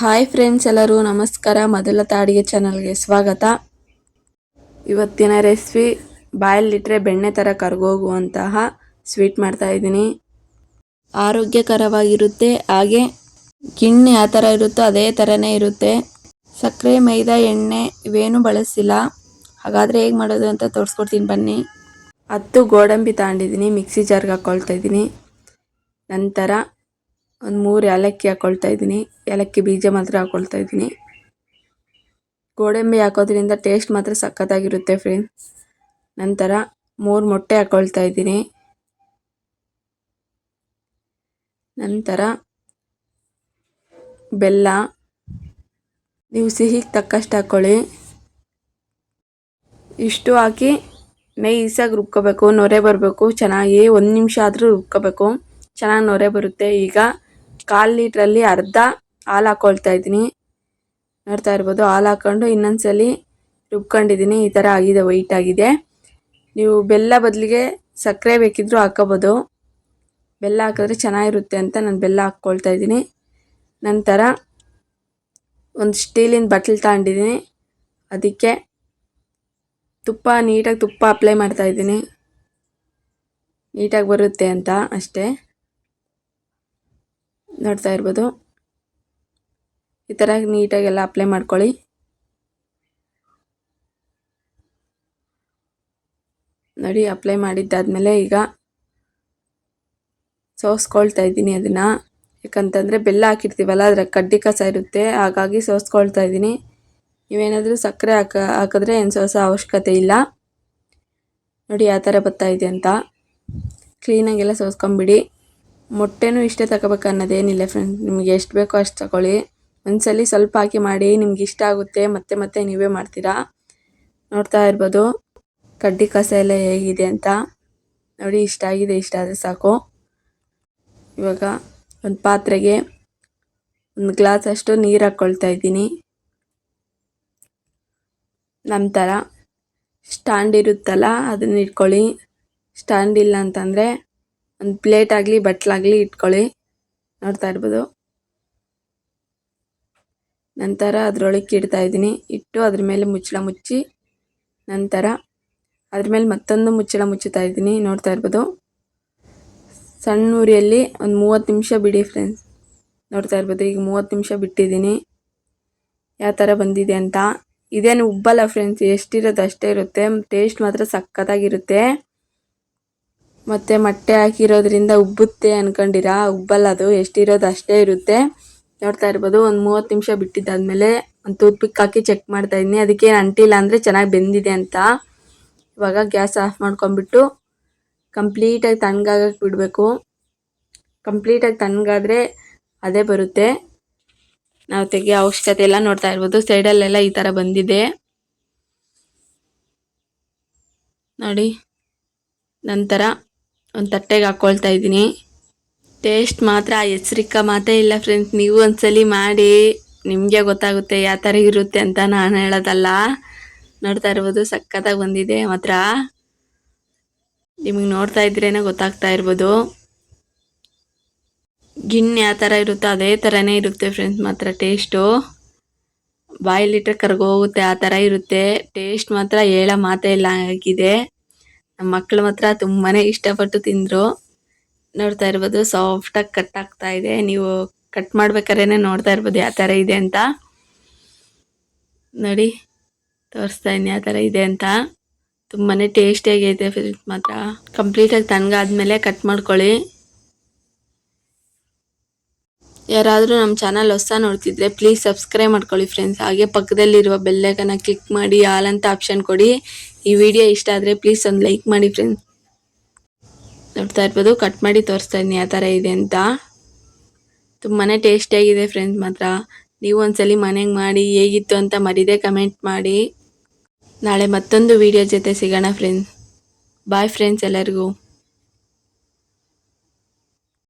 Hi friends ಎಲ್ಲರೂ, ನಮಸ್ಕಾರ. ಮೊದಲ ತಾಡಿಗೆ ಚಾನಲ್ಗೆ ಸ್ವಾಗತ. ಇವತ್ತಿನ ರೆಸಿಪಿ ಬಾಯಲ್ಲಿಟ್ಟರೆ ಬೆಣ್ಣೆ ಥರ ಕರ್ಗೋಗುವಂತಹ ಸ್ವೀಟ್ ಮಾಡ್ತಾ ಇದ್ದೀನಿ. ಆರೋಗ್ಯಕರವಾಗಿರುತ್ತೆ, ಹಾಗೆ ಗಿಣ್ಣೆ ಯಾವ ಥರ ಇರುತ್ತೋ ಅದೇ ಥರನೇ ಇರುತ್ತೆ. ಸಕ್ಕರೆ, ಮೈದಾ, ಎಣ್ಣೆ ಇವೇನೂ ಬಳಸಿಲ್ಲ. ಹಾಗಾದರೆ ಹೇಗೆ ಮಾಡೋದು ಅಂತ ತೋರಿಸ್ಕೊಡ್ತೀನಿ ಬನ್ನಿ. ಹತ್ತು ಗೋಡಂಬಿ ತಗೊಂಡಿದ್ದೀನಿ ಮಿಕ್ಸಿ ಜಾರ್ಗೆ ಹಾಕ್ಕೊಳ್ತಾ ಇದ್ದೀನಿ. ನಂತರ ಒಂದು ಮೂರು ಏಲಕ್ಕಿ ಹಾಕ್ಕೊಳ್ತಾ ಇದ್ದೀನಿ. ಏಲಕ್ಕಿ ಬೀಜ ಮಾತ್ರ ಹಾಕ್ಕೊಳ್ತಾ ಇದ್ದೀನಿ. ಗೋಡಂಬಿ ಹಾಕೋದ್ರಿಂದ ಟೇಸ್ಟ್ ಮಾತ್ರ ಸಖತ್ತಾಗಿರುತ್ತೆ ಫ್ರೆಂಡ್ಸ್ ನಂತರ ಮೂರು ಮೊಟ್ಟೆ ಹಾಕ್ಕೊಳ್ತಾ ಇದ್ದೀನಿ. ನಂತರ ಬೆಲ್ಲ. ನೀವು ಸಿಹಿಗೆ ತಕ್ಕಷ್ಟು ಹಾಕ್ಕೊಳ್ಳಿ ಇಷ್ಟು ಹಾಕಿ ನೈಸಾಗಿ ರುಬ್ಕೋಬೇಕು, ನೊರೆ ಬರಬೇಕು, ಚೆನ್ನಾಗಿ ಒಂದು ನಿಮಿಷ ಆದರೂ ರುಬ್ಕೋಬೇಕು. ಚೆನ್ನಾಗಿ ನೊರೆ ಬರುತ್ತೆ. ಈಗ ಕಾಲು ಲೀಟ್ರಲ್ಲಿ ಅರ್ಧ ಹಾಲು ಹಾಕ್ಕೊಳ್ತಾ ಇದ್ದೀನಿ. ನೋಡ್ತಾ ಇರ್ಬೋದು, ಹಾಲು ಹಾಕ್ಕೊಂಡು ಇನ್ನೊಂದ್ಸಲಿ ರುಬ್ಕೊಂಡಿದ್ದೀನಿ. ಈ ಥರ ಆಗಿದೆ, ವೈಟ್ ಆಗಿದೆ. ನೀವು ಬೆಲ್ಲ ಬದಲಿಗೆ ಸಕ್ಕರೆ ಬೇಕಿದ್ದರೂ ಹಾಕೋಬೋದು ಬೆಲ್ಲ ಹಾಕಿದ್ರೆ ಚೆನ್ನಾಗಿರುತ್ತೆ ಅಂತ ನಾನು ಬೆಲ್ಲ ಹಾಕ್ಕೊಳ್ತಾ ಇದ್ದೀನಿ. ನಂತರ ಒಂದು ಸ್ಟೀಲಿನ ಬಟ್ಲು ತಗೊಂಡಿದ್ದೀನಿ. ಅದಕ್ಕೆ ತುಪ್ಪ, ನೀಟಾಗಿ ತುಪ್ಪ ಅಪ್ಲೈ ಮಾಡ್ತಾ ಇದ್ದೀನಿ. ನೀಟಾಗಿ ಬರುತ್ತೆ ಅಂತ ಅಷ್ಟೇ. ನೋಡ್ತಾ ಇರ್ಬೋದು. ಈ ಥರ ನೀಟಾಗೆಲ್ಲ ಅಪ್ಲೈ ಮಾಡ್ಕೊಳ್ಳಿ. ನೋಡಿ ಅಪ್ಲೈ ಮಾಡಿದ್ದಾದಮೇಲೆ ಈಗ ಸೋಸ್ಕೊಳ್ತಾ ಇದ್ದೀನಿ ಅದನ್ನು. ಯಾಕಂತಂದರೆ ಬೆಲ್ಲ ಹಾಕಿರ್ತೀವಲ್ಲ, ಅದರ ಕಡ್ಡಿ ಕಸ ಇರುತ್ತೆ. ಹಾಗಾಗಿ ಸೋಸ್ಕೊಳ್ತಾ ಇದ್ದೀನಿ. ನೀವೇನಾದರೂ ಸಕ್ಕರೆ ಹಾಕ, ಹಾಕಿದ್ರೆ ಏನು ಸೋಸೋ ಅವಶ್ಯಕತೆ ಇಲ್ಲ. ನೋಡಿ ಯಾವ ಥರ ಬರ್ತಾ ಇದೆ ಅಂತ. ಕ್ಲೀನಾಗೆಲ್ಲ ಸೋಸ್ಕೊಂಬಿಡಿ ಮೊಟ್ಟೆನೂ ಇಷ್ಟೇ ತಗೋಬೇಕು ಅನ್ನೋದೇನಿಲ್ಲ ಫ್ರೆಂಡ್ ನಿಮಗೆ ಎಷ್ಟು ಬೇಕೋ ಅಷ್ಟು ತಗೊಳ್ಳಿ. ಒಂದ್ಸಲಿ ಸ್ವಲ್ಪ ಹಾಕಿ ಮಾಡಿ, ನಿಮ್ಗೆ ಇಷ್ಟ ಆಗುತ್ತೆ, ಮತ್ತೆ ಮತ್ತೆ ನೀವೇ ಮಾಡ್ತೀರಾ? ನೋಡ್ತಾ ಇರ್ಬೋದು. ಕಡ್ಡಿ ಕಸ ಎಲ್ಲ ಹೇಗಿದೆ ಅಂತ. ನೋಡಿ, ಇಷ್ಟ ಆಗಿದೆ, ಇಷ್ಟ ಆದರೆ ಸಾಕು. ಇವಾಗ ಒಂದು ಪಾತ್ರೆಗೆ ಒಂದು ಗ್ಲಾಸ್ ಅಷ್ಟು ನೀರು ಹಾಕ್ಕೊಳ್ತಾ ಇದ್ದೀನಿ. ನಂತರ ಸ್ಟ್ಯಾಂಡ್ ಇರುತ್ತಲ್ಲ, ಅದನ್ನ ಇಟ್ಕೊಳ್ಳಿ. ಸ್ಟ್ಯಾಂಡ್ ಇಲ್ಲ ಅಂತಂದರೆ ಒಂದು ಪ್ಲೇಟ್ ಆಗಲಿ ಬಟ್ಲಾಗಲಿ ಇಟ್ಕೊಳ್ಳಿ. ನೋಡ್ತಾ ಇರ್ಬೋದು. ನಂತರ ಅದರೊಳಗೆ ಇಡ್ತಾ ಇದ್ದೀನಿ. ಇಟ್ಟು ಅದ್ರ ಮೇಲೆ ಮುಚ್ಚಳ ಮುಚ್ಚಿ ನಂತರ ಅದ್ರ ಮೇಲೆ ಮತ್ತೊಂದು ಮುಚ್ಚಳ ಮುಚ್ಚುತ್ತಾ ಇದ್ದೀನಿ. ನೋಡ್ತಾ ಇರ್ಬೋದು. ಸಣ್ಣ ಉರಿಯಲ್ಲಿ ಒಂದು ಮೂವತ್ತು ನಿಮಿಷ ಬಿಡಿ ಫ್ರೆಂಡ್ಸ್ ನೋಡ್ತಾ ಇರ್ಬೋದು. ಈಗ ಮೂವತ್ತು ನಿಮಿಷ ಬಿಟ್ಟಿದ್ದೀನಿ. ಯಾವ ಥರ ಬಂದಿದೆ ಅಂತ. ಇದೇನು ಉಬ್ಬಲ್ಲ ಫ್ರೆಂಡ್ಸ್ ಎಷ್ಟಿರೋದು ಅಷ್ಟೇ ಇರುತ್ತೆ. ಟೇಸ್ಟ್ ಮಾತ್ರ ಸಖತ್ತಾಗಿರುತ್ತೆ. ಮತ್ತು ಮೊಟ್ಟೆ ಹಾಕಿರೋದ್ರಿಂದ ಉಬ್ಬುತ್ತೆ ಅನ್ಕೊಂಡಿರಾ? ಉಬ್ಬಲ್ಲ ಅದು. ಎಷ್ಟಿರೋದು ಅಷ್ಟೇ ಇರುತ್ತೆ. ನೋಡ್ತಾ ಇರ್ಬೋದು. ಒಂದು ಮೂವತ್ತು ನಿಮಿಷ ಬಿಟ್ಟಿದ್ದಾದಮೇಲೆ ಒಂದು ಟೂತ್ ಪಿಕ್ ಹಾಕಿ ಚೆಕ್ ಮಾಡ್ತಾ ಇದ್ದೀನಿ ಅದಕ್ಕೆ ಅಂಟಿಲ್ಲ ಅಂದರೆ ಚೆನ್ನಾಗಿ ಬೆಂದಿದೆ ಅಂತ. ಇವಾಗ ಗ್ಯಾಸ್ ಆಫ್ ಮಾಡ್ಕೊಂಬಿಟ್ಟು ಕಂಪ್ಲೀಟಾಗಿ ತಣ್ಣಗಾಗಕ್ಕೆ ಬಿಡಬೇಕು. ಕಂಪ್ಲೀಟಾಗಿ ತಣ್ಣಗಾದರೆ ಅದೇ ಬರುತ್ತೆ. ನಾವು ತೆಗಿಯೋ ಅವಶ್ಯಕತೆ ಎಲ್ಲ ನೋಡ್ತಾ ಇರ್ಬೋದು. ಸೈಡಲ್ಲೆಲ್ಲ ಈ ಥರ ಬಂದಿದೆ. ನೋಡಿ. ನಂತರ ಒಂದು ತಟ್ಟೆಗೆ ಹಾಕ್ಕೊಳ್ತಾ ಇದ್ದೀನಿ. ಟೇಸ್ಟ್ ಮಾತ್ರ ಹೆಸ್ರಿಕ್ಕ ಮಾತೇ ಇಲ್ಲ ಫ್ರೆಂಡ್ಸ್ ನೀವು ಒಂದ್ಸಲಿ ಮಾಡಿ, ನಿಮಗೆ ಗೊತ್ತಾಗುತ್ತೆ ಯಾವ ಥರ ಇರುತ್ತೆ ಅಂತ ನಾನು ಹೇಳೋದಲ್ಲ. ನೋಡ್ತಾ ಇರ್ಬೋದು, ಸಖತ್ತಾಗಿ ಬಂದಿದೆ ಮಾತ್ರ. ನಿಮಗೆ ನೋಡ್ತಾ ಇದ್ರೇನೆ ಗೊತ್ತಾಗ್ತಾ ಇರ್ಬೋದು. ಗಿಣ್ಣು ಯಾವ ಥರ ಇರುತ್ತೋ ಅದೇ ಥರನೇ ಇರುತ್ತೆ ಫ್ರೆಂಡ್ಸ್ ಮಾತ್ರ ಟೇಸ್ಟು ಬಾಯಿಲಿಟ್ರೆ ಕರ್ಗೋಗುತ್ತೆ, ಆ ಥರ ಇರುತ್ತೆ. ಟೇಸ್ಟ್ ಮಾತ್ರ ಹೇಳೋ ಮಾತೇ ಇಲ್ಲ, ಆಗಿದೆ. ನಮ್ಮ ಮಕ್ಕಳು ಮಾತ್ರ ತುಂಬಾನೇ ಇಷ್ಟಪಟ್ಟು ತಿಂದ್ರು. ನೋಡ್ತಾ ಇರ್ಬೋದು ಸಾಫ್ಟಾಗಿ ಕಟ್ ಆಗ್ತಾ ಇದೆ. ನೀವು ಕಟ್ ಮಾಡ್ಬೇಕಾರೇನೆ ನೋಡ್ತಾ ಇರ್ಬೋದು ಯಾವ ತರ ಇದೆ ಅಂತ. ನೋಡಿ, ತೋರಿಸ್ತಾ ಇದ್ದೀನಿ ಯಾವ ಥರ ಇದೆ ಅಂತ. ತುಂಬಾ ಟೇಸ್ಟಿಯಾಗೈತೆ ಫ್ರೆಂಡ್ಸ್ ಮಾತ್ರ. ಕಂಪ್ಲೀಟಾಗಿ ತಣ್ಣಗಾದ್ಮೇಲೆ ಕಟ್ ಮಾಡ್ಕೊಳ್ಳಿ. ಯಾರಾದರೂ ನಮ್ಮ ಚಾನಲ್ ಹೊಸ ನೋಡ್ತಿದ್ರೆ ಪ್ಲೀಸ್ ಸಬ್ಸ್ಕ್ರೈಬ್ ಮಾಡ್ಕೊಳ್ಳಿ ಫ್ರೆಂಡ್ಸ್ ಹಾಗೆ ಪಕ್ಕದಲ್ಲಿರುವ ಬೆಲ್ಲೈಕನ್ನ ಕ್ಲಿಕ್ ಮಾಡಿ ಆಲ್ ಅಂತ ಆಪ್ಷನ್ ಕೊಡಿ. ಈ ವಿಡಿಯೋ ಇಷ್ಟ ಆದರೆ ಪ್ಲೀಸ್ ಒಂದು ಲೈಕ್ ಮಾಡಿ ಫ್ರೆಂಡ್ಸ್ ನೋಡ್ತಾ ಇರ್ಬೋದು ಕಟ್ ಮಾಡಿ ತೋರಿಸ್ತಾ ಇದ್ದೀನಿ ಯಾವ ಥರ ಇದೆ ಅಂತ. ತುಂಬಾ ಟೇಸ್ಟಿಯಾಗಿದೆ ಫ್ರೆಂಡ್ಸ್ ಮಾತ್ರ. ನೀವು ಒಂದ್ಸಲಿ ಮನೆಗೆ ಮಾಡಿ ಹೇಗಿತ್ತು ಅಂತ ಮರಿದೆ ಕಮೆಂಟ್ ಮಾಡಿ. ನಾಳೆ ಮತ್ತೊಂದು ವಿಡಿಯೋ ಜೊತೆ ಸಿಗೋಣ ಫ್ರೆಂಡ್ಸ್ ಬಾಯ್ ಫ್ರೆಂಡ್ಸ್ ಎಲ್ಲರಿಗೂ.